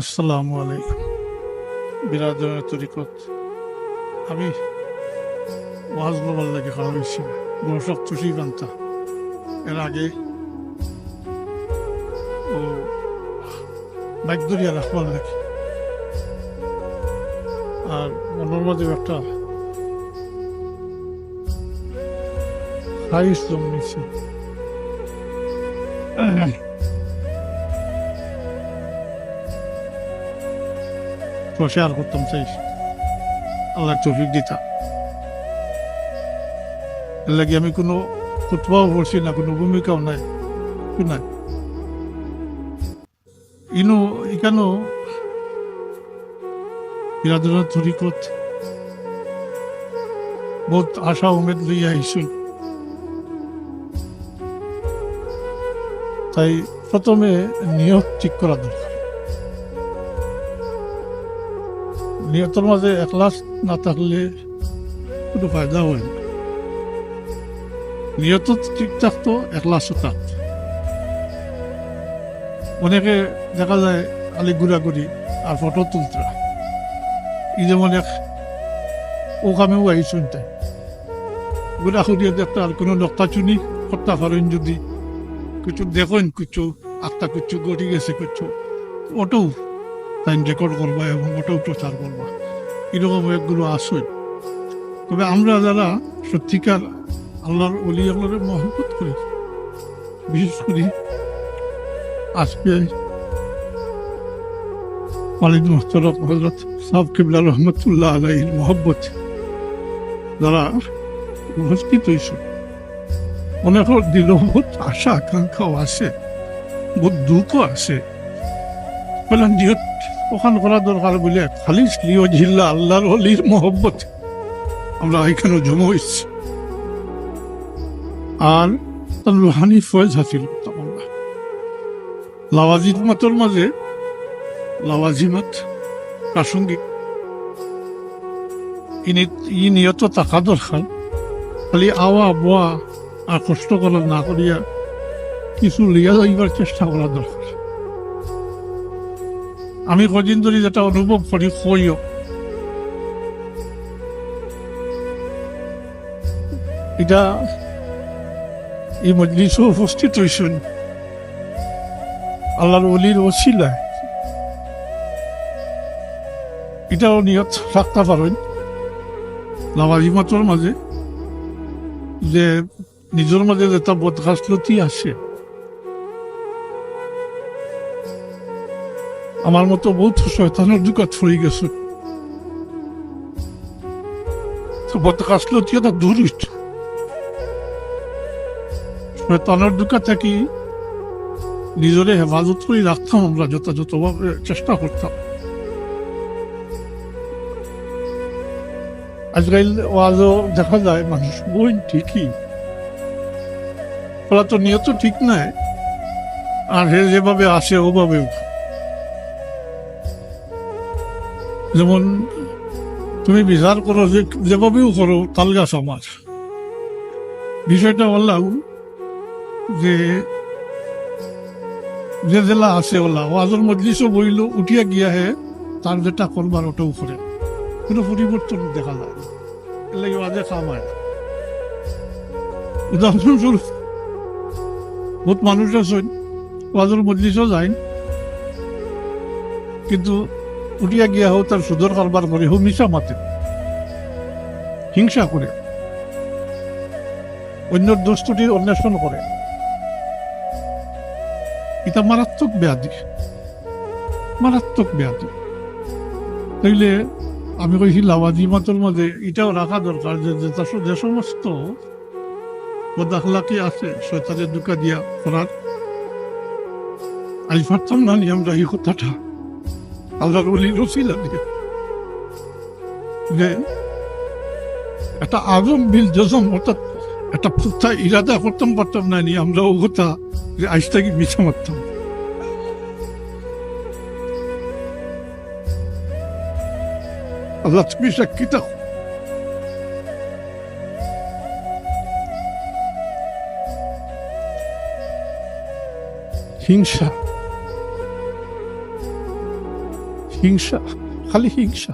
আসসালামু আলাইকুম। বিরাদনের তরিকত। আমি ওয়াজ বলার লাগে খাওয়া হয়েছি দর্শক তুষি কান্তা এর আগে ও বাইক দরিয়া রাখবার লাগে আর মনের একটা হাইস জন্মেছে। শেয়ার করতাম চাই আল্লাহ তৌফিক দিতা। এর লাগে আমি কোনো খুতবাও পড়ছি না, কোনো ভূমিকাও নাই নাই। ইনো, এখানো বিরাদনের তরিকত বহুত আশা উমেদ লইয়া আইসুন। তাই প্রথমে নিয়ত ঠিক করা দরকার। নিয়তের মাঝে একলাস না থাকলে কোনো ফায়দা হয় না। নিয়ত ঠিক থাকতো একলাসও থাকতো। অনেকে দেখা যায় খালি ঘুরাঘুরি আর ফটো তুলতরা ই যেমন এক ও কামেও আইসুন তাই ঘুরাঘুরিয়ে দেখতে আর কোনো নক্তা চুনি করতে পারেন যদি। কিছু দেখেন, কিছু আত্মা কিছু গড়ি গেছে, কিছু ওটাও তাই রেকর্ড করবা এবং ওটাও প্রচার করবা এরকম একগুলো আসুন। তবে আমরা যারা সত্যিকার আল্লাহর অলি আল্লাহরের মহব্বত করি, বিশেষ করে আজকে মালিক মোহতরফ হজরত সাহ কিবলা রহমতুল্লাহ আলাইহির মহব্বত যারা উপস্থিত হয়েছে, অনেকের দিল আশা, আকাঙ্ক্ষাও আছে বহুত দুঃখও আছে বললাম নিয়ত ওখান করা দরকার বলে খালি লিও জিল্লা আল্লাহর অলির মহব্বত। আমরা এখানে জমা হয়েছি আর তার রুহানি ফয়েজ হাসিল করতাম আমরা। লাওয়াজিমাতের মাঝে, লাওয়াজিমাত প্রাসঙ্গিক। ইনি, ই নিয়ত থাকা দরকার, খালি আওয়া বোয়া আর কষ্ট করা না করিয়া কিছু লিয়া যাইবার চেষ্টা করা দরকার। আমি কদিন ধরে যেটা অনুভব করি, কইও। এটা এই মজলিসে উপস্থিত হয়েছেন আল্লাহর অলির ওসিলায়। এটাও নিয়ত রাখতে পারেন নামাজি নামাজিমাতর মাঝে যে নিজের মাঝে যেটা বদগাছলতি আছে আমার মতো বহুত শয়তানের দুকাত ফুরি গেছে। তো বদগাছলতি এটা দূর শয়তানের দুকা থাকি নিজরে হেফাজত করে রাখতাম, আমরা যথাযথভাবে চেষ্টা করতাম। আজকাল ওয়াজও দেখা যায়, মানুষ বই ঠিকই। ওরা তো নিয়ত ঠিক নাই, আর হে যেভাবে আসে ওভাবেও যেমন তুমি বিচার করো যে যেভাবেও করো তালগা সমাজ। বিষয়টা বললাম যে যে জেলা আছে ওলা, ওয়াজের মজলিসও বইল, উঠিয়া গিয়া হে তার যেটা করবার ওটাও করে কোনো পরিবর্তন দেখা যায় লাগে ওয়াজে খামায় উদাহরণস্বরূপ, বহুত মানুষ আছেন, ওয়াজের মজলিসও যায় কিন্তু উঠিয়া গিয়া হোক তার সুদর কারবার করে হোক মিশা মাতে। হিংসা করে। অন্যর দোষটির অন্বেষণ করে। এটা মারাত্মক ব্যাধি। মারাত্মক ব্যাধি। তাইলে আমি কইছি, লাওয়াজি মাতর মাঝে এটাও রাখা দরকার যে যে সমস্ত বদাখলাকি আছে, শয়তানের দুকা দিয়া করার। আমি পারতাম না নি আমরা এই কথাটা। আল্লাহর বলি রসিলা দিয়ে যে একটা আজম বিল জজম অর্থাৎ একটা ফুটা ইরাদা করতাম, পারতাম না নি আমরা ও কথা যে আজ থেকে মিছা মারতাম। আল্লাহ তুমি হিংসা। হিংসা, খালি হিংসা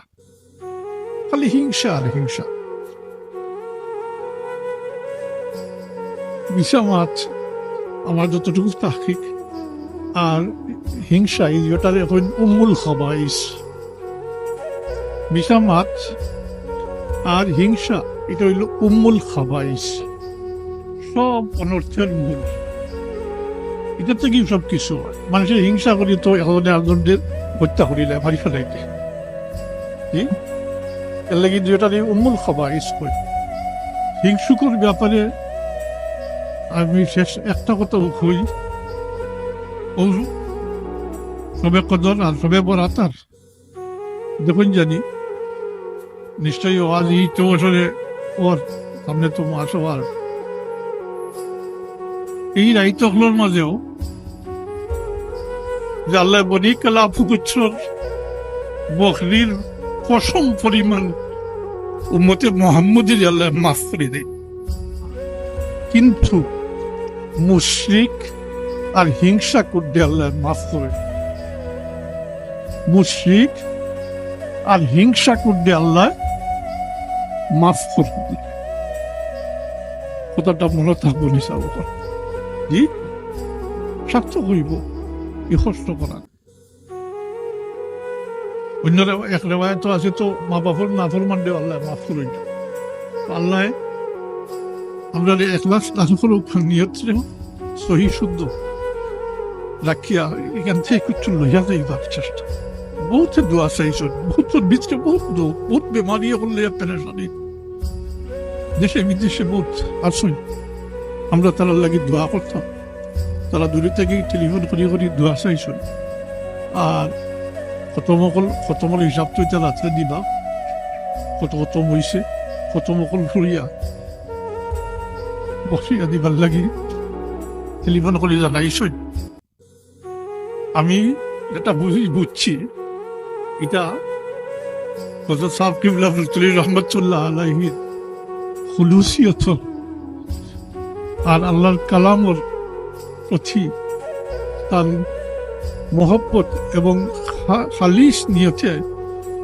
খালি হিংসা আর হিংসা। মাছ আমার যতটুকু তাহিক আর হিংসা এই যেটার এখন উম্মুল খবাইস। বিশা মাছ আর হিংসা, এটা হইল উম্মুল খাবাইস। সব অনর্থের মূল। এটা থেকেই সব কিছু মানুষের হিংসা করি তো এখন একজনদের হত্যা করিলে, মারি ফেলাইতে এর লাগি যেটা উম্মুল খাবাইস কই হিংসুকুর ব্যাপারে আমি শেষ একটা কথা ও সবে কদর আর সবে বরাতার দেখুন জানি, নিশ্চয়ই আজ এই বছরে ওর সামনে তো মাস আর এই রাইতগুলোর মাঝেও যে আল্লাহ বনি কালা ফুকুচ্ছর বকরির পশম পরিমাণ উম্মতে মোহাম্মদের আল্লাহ মাফ করে দেয়। কিন্তু মুশরিক আর হিংসা করতে আল্লাহ মাফ করে মুশরিক আর হিংসা করতে আল্লাহ মাফ করবে কথাটা মনে থাকব নিশাব জি স্বার্থ হইব ই কষ্ট করা অন্য এক রেওয়ায়ত আছে তো মা বাপর না ফরমান দে আল্লাহ মাফ করে দিও। তো আল্লাহ আমরা যে একলাস দান করুক নিয়ত সহি শুদ্ধ রাখিয়া এখান থেকে কিছু লইয়া যাইবার চেষ্টা। বহুত দোয়া চাইছেন বহুত ভিতরে বহুত বহুত বেমারি হলে পেরেশানি দেশে বিদেশে বহুত আসুন আমরা তারা লাগি দোয়া করতাম। তারা দূরে থেকে টেলিফোন করি করি দোয়া চাইছেন আর খতমকল খতমল হিসাবটো এতিয়া রাত্রে দিবা। কত খতম হয়েছে খতমকল ফুরিয়া বসিয়া দিবার লাগি টেলিফোন করে জানাইছেন আমি এটা বুঝি, বুঝছি। এটা হজরত সাহেব কিবলা রহমতুল্লাহ আলাইহির খুলুসিয়ত। আর আল্লাহর কালামর প্রতি তার মহব্বত এবং খালিস নিয়তে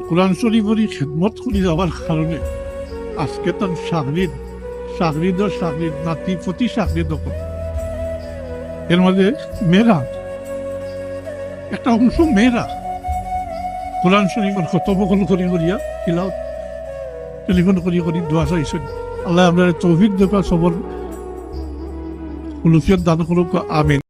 কোরআন শরীফেরই খেদমত করে যাওয়ার কারণে। আজকে তার সাগরিদ সাগরিদ ও সাগরিদ নাতি প্রতি সাগরিদ এর মধ্যে মেয়েরা, একটা অংশ মেয়েরা কোরআন শরীফের খতমকল করি করিয়া কিলাও টেলিফোন করি করি দোয়া চাইছেন। আল্লাহ আমরা তৌফিক দেখা সবর হুলুফিয়ত দান করুক আমিন।